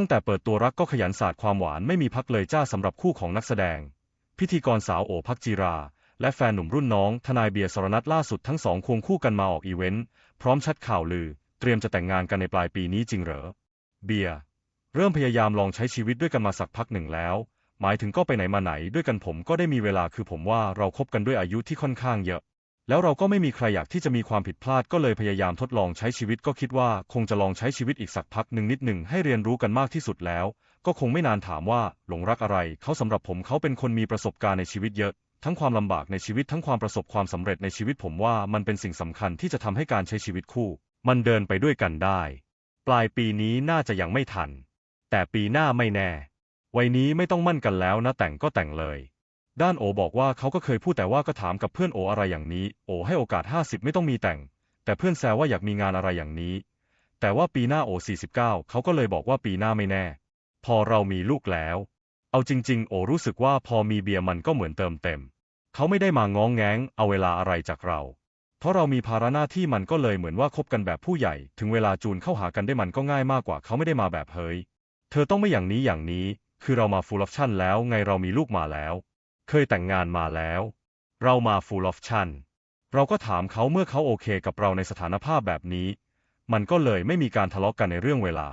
ตั้งแต่เปิดตัวรักก็ขยันสาดความหวานไม่มีพักเลยจ้าสำหรับคู่ของนักแสดง พิธีกรสาวโอพักจีรา และแฟนหนุ่มรุ่นน้อง ทนายเบียร์สรนัทล่าสุดทั้งสองควงคู่กันมาออกอีเวนต์ พร้อมชัดข่าวลือ เตรียมจะแต่งงานกันในปลายปีนี้จริงเหรอ เบียร์เริ่มพยายามลองใช้ชีวิตด้วยกันมาสักพักหนึ่งแล้ว หมายถึงก็ไปไหนมาไหนด้วยกันผมก็ได้มีเวลาคือผมว่าเราคบกันด้วยอายุที่ค่อนข้างเยอะ แล้วเราก็ไม่มีใครอยากที่จะมีความผิดพลาดก็เลยพยายามทดลองใช้ชีวิตก็คิดว่าคงจะลองใช้ชีวิตอีกสักพักหนึ่งนิดหนึ่งให้เรียนรู้กันมากที่สุดแล้ว ก็คงไม่นานถามว่าหลงรักอะไรเขาสำหรับผมเขาเป็นคนมีประสบการณ์ในชีวิตเยอะ ทั้งความลำบากในชีวิตทั้งความประสบความสำเร็จในชีวิตผมว่ามันเป็นสิ่งสำคัญที่จะทำให้การใช้ชีวิตคู่ มันเดินไปด้วยกันได้ ปลายปีนี้น่าจะยังไม่ทัน แต่ปีหน้าไม่แน่ วัยนี้ไม่ต้องมั่นกันแล้วนะแต่งก็แต่งเลย ด้านโอบอกว่าเขาก็เคยพูดแต่ว่าก็ถามกับเพื่อนโออะไรอย่างนี้ โอให้โอกาส 50 ไม่ต้องมีแต่ง แต่เพื่อนแซวว่าอยากมีงานอะไรอย่างนี้ แต่ว่าปีหน้าโอ 49 เขาก็เลยบอกว่าปีหน้าไม่แน่ พอเรามีลูกแล้ว เอาจริง ๆ โอรู้สึกว่าพอมีเบียร์มันก็เหมือนเติมเต็ม เขาไม่ได้มาง้องแง้งเอาเวลาอะไรจากเรา เพราะเรามีภาระหน้าที่มันก็เลยเหมือนว่าคบกันแบบผู้ใหญ่ ถึงเวลาจูนเข้าหากันได้มันก็ง่ายมากกว่าเขาไม่ได้มาแบบเฮ้ย เธอต้องไม่อย่างนี้อย่างนี้ คือเรามาฟูลออปชั่นแล้วไงเรามีลูกมาแล้ว เคยแต่งงานมาแล้ว เรามาฟูลออปชั่นเราก็ถามเขาเมื่อเขาโอเคกับเราในสถานภาพแบบนี้ มันก็เลยไม่มีการทะเลาะกันในเรื่องเวลา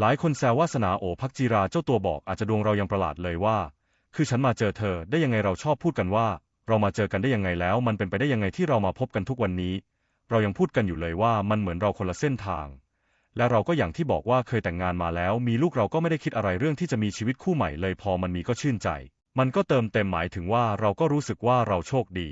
หลายคนแซววาสนาโอพักจีราเจ้าตัวบอกอาจจะดวงเรายังประหลาดเลยว่า คือฉันมาเจอเธอได้ยังไงเราชอบพูดกันว่า เรามาเจอกันได้ยังไงแล้ว มันเป็นไปได้ยังไงที่เรามาพบกันทุกวันนี้ เรายังพูดกันอยู่เลยว่ามันเหมือนเราคนละเส้นทาง และเราก็อย่างที่บอกว่าเคยแต่งงานมาแล้ว มีลูกเราก็ไม่ได้คิดอะไรเรื่องที่จะมีชีวิตคู่ใหม่เลยพอมันมีก็ชื่นใจ มันก็เติมเต็มหมายถึงว่าเราก็รู้สึกว่าเราโชคดี